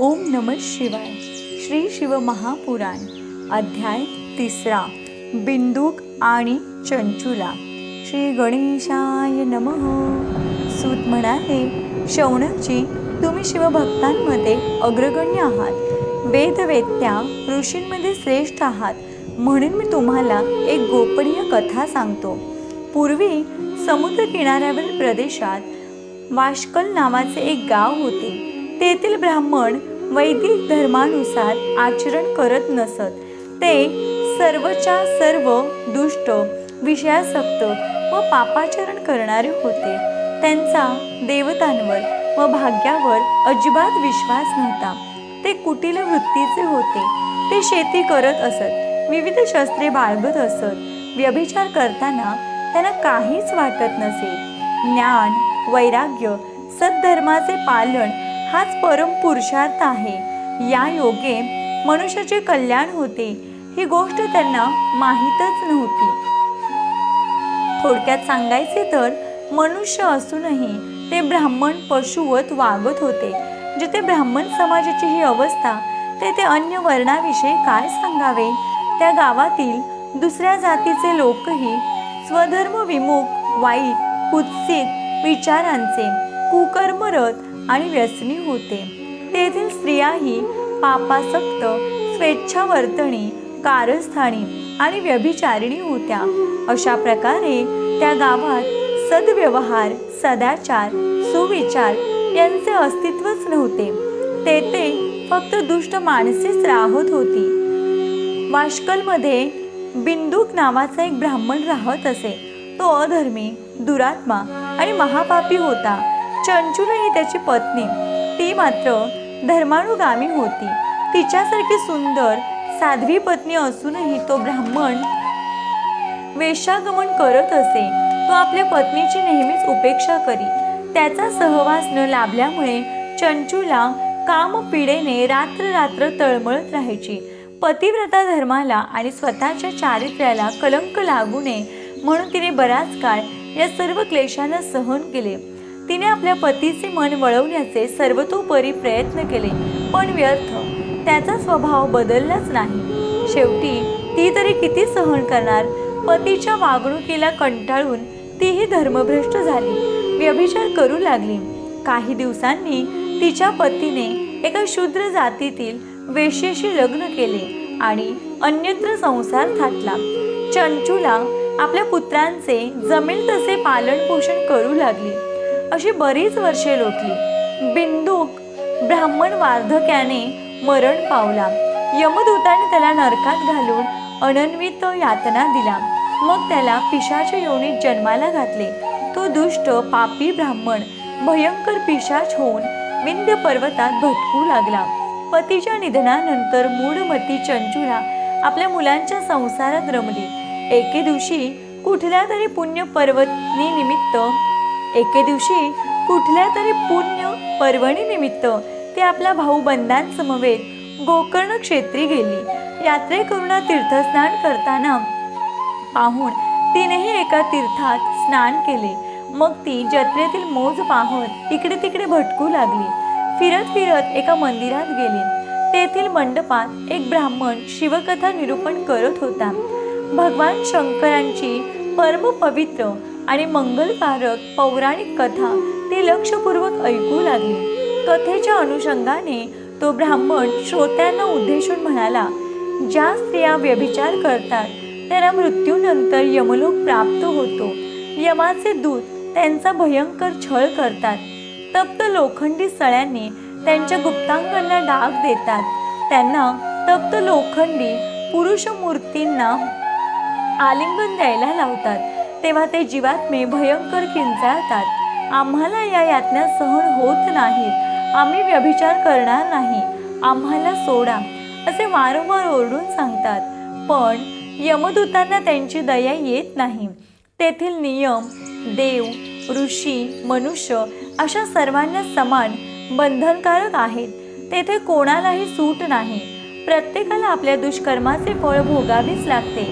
ओम नम शिवाय। श्री शिव महापुराण अध्याय तिसरा बिंदूक आणि चंचुला। श्री गणेशाय नमः। सूत म्हणाले शौनकजी तुम्ही शिवभक्तांमध्ये अग्रगण्य आहात. वेदवेत्या ऋषींमध्ये श्रेष्ठ आहात. म्हणून मी तुम्हाला एक गोपनीय कथा सांगतो. पूर्वी समुद्र किनाऱ्यावरील प्रदेशात वाशकल नावाचे एक गाव होते. तेथील ब्राह्मण वैदिक धर्मानुसार आचरण करत नसत. ते सर्वच्या सर्व दुष्ट विषयासक्त व पापाचरण करणारे होते. त्यांचा देवतांवर व भाग्यावर अजिबात विश्वास नव्हता. ते कुटील वृत्तीचे होते. ते शेती करत असत विविध शस्त्रे बाळगत असत. व्यभिचार करताना त्यांना काहीच वाटत नसे. ज्ञान वैराग्य सद्धर्माचे पालन हाच परम पुरुषार्थ आहे. या योगे मनुष्याचे कल्याण होते. ही गोष्ट त्यांना माहीतच नव्हती. थोडक्यात सांगायचे तर मनुष्य असूनही ते ब्राह्मण पशुवत वागत होते. जिथे ब्राह्मण समाजाची ही अवस्था तेथे अन्य वर्णाविषयी काय सांगावे? त्या गावातील दुसऱ्या जातीचे लोकही स्वधर्म विमुख वाईट कुत्सित विचारांचे कुकर्मरत आणि व्यसनी होते. तेथील स्त्रियाही पापासक्त स्वेच्छावर्तणी कारस्थानी आणि व्यभिचारिणी होत्या. अशा प्रकारे त्या गावात सद्व्यवहार सदाचार सुविचार यांचे अस्तित्वच नव्हते. तेथे फक्त दुष्ट माणसेच राहत होती. वाशकलमध्ये बिंदूक नावाचा एक ब्राह्मण राहत असे. तो अधर्मी दुरात्मा आणि महापापी होता. चंचुला ही त्याची पत्नी ती मात्र धर्मानुगामी होती. तिच्यासारखी सुंदर साध्वी पत्नी असूनही तो ब्राह्मण वेशागमन करत असे. तो आपल्या पत्नीची नेहमीच उपेक्षा करी. त्याचा सहवास न लाभल्यामुळे चंचूला कामपिडेने रात्र रात्र तळमळत राहायची. पतिव्रता धर्माला आणि स्वतःच्या चारित्र्याला कलंक लागू नये म्हणून तिने बराच काळ या सर्व क्लेशांना सहन केले. तिने आपल्या पतीचे मन वळवण्याचे सर्वतोपरी प्रयत्न केले पण व्यर्थ. त्याचा स्वभाव बदललाच नाही. शेवटी ती तरी किती सहन करणार? पतीच्या वागणुकीला कंटाळून तीही धर्मभ्रष्ट झाली. व्यभिचार करू लागली. काही दिवसांनी तिच्या पतीने एका शूद्र जातीतील वेश्येशी लग्न केले आणि अन्यत्र संसार थाटला. चंचूला आपल्या पुत्रांचे जमेल तसे पालन पोषण करू लागली. अशी बरीच वर्षे लोटली. बिंदूक ब्राह्मण वार्धक्याने मरण पावला. यमदूताने त्याला नरकात घालून अनन्वित यातना दिला. मग त्याला पिशाच्या योनीत जन्माला घातले. तो दुष्ट पापी ब्राह्मण भयंकर पिशाच होऊन विंध्य पर्वतात भटकू लागला. पतीच्या निधनानंतर मूढमती चंचुला आपल्या मुलांच्या संसारात रमली. एके दिवशी कुठल्या तरी पुण्य पर्वतनी निमित्त एके दिवशी कुठल्या तरी पुण्य पर्वणीनिमित्त ते आपल्या भाऊ बंधांसमवेत गोकर्ण क्षेत्री गेली. यात्रेकरूंना तीर्थस्नान करताना पाहून तिनेही एका तीर्थात स्नान केले. मग ती जत्रेतील मोज पाहत इकडे तिकडे भटकू लागली. फिरत फिरत एका मंदिरात गेली. तेथील मंडपात एक ब्राह्मण शिवकथा निरूपण करत होता. भगवान शंकरांची परम पवित्र आणि मंगलकारक पौराणिक कथा ती लक्षपूर्वक ऐकू लागली. कथेच्या अनुषंगाने तो ब्राह्मण श्रोत्यांना उद्देशून म्हणाला ज्या स्त्रिया व्यभिचार करतात त्यांना मृत्यूनंतर यमलोक प्राप्त होतो. यमाचे दूत त्यांचा भयंकर छळ करतात. तप्त लोखंडी सळ्यांनी त्यांच्या गुप्तांगांना डाग देतात. त्यांना तप्त लोखंडी पुरुष मूर्तींना आलिंगन द्यायला लावतात. तेव्हा ते जीवात्मे भयंकर किंचाळतात आम्हाला या यातना सहन होत नाहीत. आम्ही व्यभिचार करणार नाही. आम्हाला सोडा असे वारंवार ओरडून सांगतात. पण यमदूतांना त्यांची दया येत नाही. तेथील नियम देव ऋषी मनुष्य अशा सर्वांना समान बंधनकारक आहेत. तेथे कोणालाही सूट नाही. प्रत्येकाला आपल्या दुष्कर्माचे फळ भोगावेच लागते.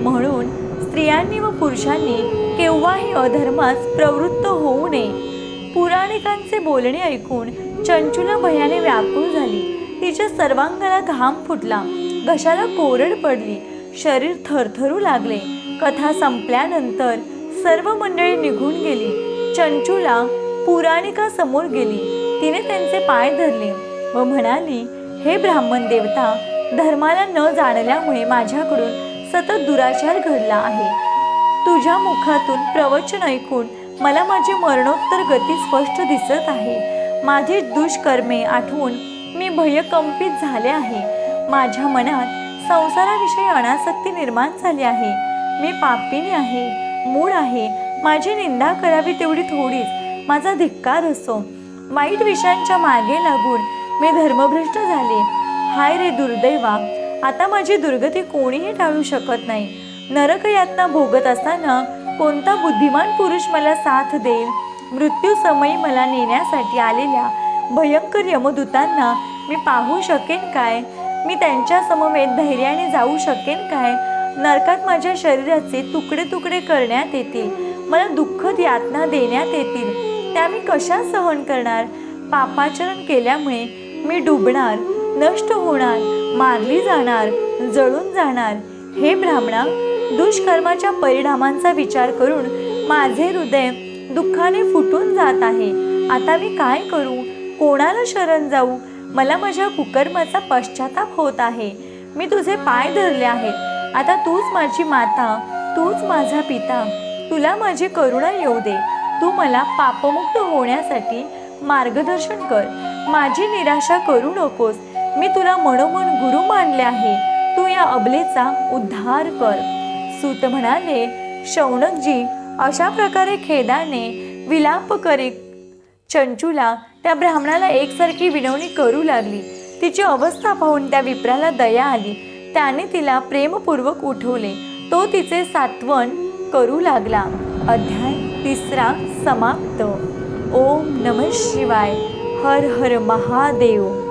म्हणून स्त्रियांनी व पुरुषांनी केव्हाही अधर्मास प्रवृत्त होऊ नये. पुराणिकांचे बोलणे ऐकून चंचूला भयाने व्याकुळ झाली. तिच्या सर्वांगाला घाम फुटला. घशाला कोरड पडली. शरीर थरथरू लागले. कथा संपल्यानंतर सर्व मंडळी निघून गेली. चंचूला पुराणिकासमोर गेली. तिने त्यांचे पाय धरले व म्हणाली हे ब्राह्मण देवता धर्माला न जाणल्यामुळे माझ्याकडून सतत दुराचार घडला आहे. तुझ्या मुखातून प्रवचन ऐकून मला माझी मरणोत्तर गती स्पष्ट दिसत आहे. माझी दुष्कर्मे आठवून मी भयकंपित झाले आहे. माझ्या मनात संसाराविषयी अनासक्ती निर्माण झाली आहे. मी पापिनी आहे मूळ आहे. माझी निंदा करावी तेवढी थोडीच. माझा धिक्कार असो. वाईट विषयांच्या मागे लागून मी धर्मभ्रष्ट झाले. हाय रे दुर्दैवा आता माझी दुर्गती कोणीही टाळू शकत नाही. नरक यातना भोगत असताना कोणता बुद्धिमान पुरुष मला साथ देईल? मृत्यू समयी मला नेण्यासाठी आलेल्या भयंकर यमदूतांना मी पाहू शकेन काय? मी त्यांच्या समवेत धैर्याने जाऊ शकेन काय? नरकात माझ्या शरीराचे तुकडे तुकडे करण्यात येतील. मला दुःखद यातना देण्यात येतील. त्या मी कशा सहन करणार? पापाचरण केल्यामुळे मी डुबणार. नष्ट होणार मारली जाणार जळून जाणार हे ब्राह्मणा दुष्कर्माच्या परिणामांचा विचार करून माझे हृदय दुःखाने फुटून जात आहे. आता मी काय करू? कोणाला शरण जाऊ? मला माझ्या कुकर्माचा पश्चाताप होत आहे. मी तुझे पाय धरले आहेत. आता तूच माझी माता तूच माझा पिता. तुला माझी करुणा येऊ दे. तू मला पापमुक्त होण्यासाठी मार्गदर्शन कर. माझी निराशा करू नकोस. मी तुला मनोमन गुरु मानले आहे. तू या अबलेचा उद्धार कर. सूत म्हणाले शौनकजी अशा प्रकारे खेदाने विलाप करीत चंचूला त्या ब्राह्मणाला एकसारखी विनवणी करू लागली. तिची अवस्था पाहून त्या विप्राला दया आली. त्याने तिला प्रेमपूर्वक उठवले. तो तिचे सात्वन करू लागला. अध्याय तिसरा समाप्त. ओम नम शिवाय. हर हर महादेव.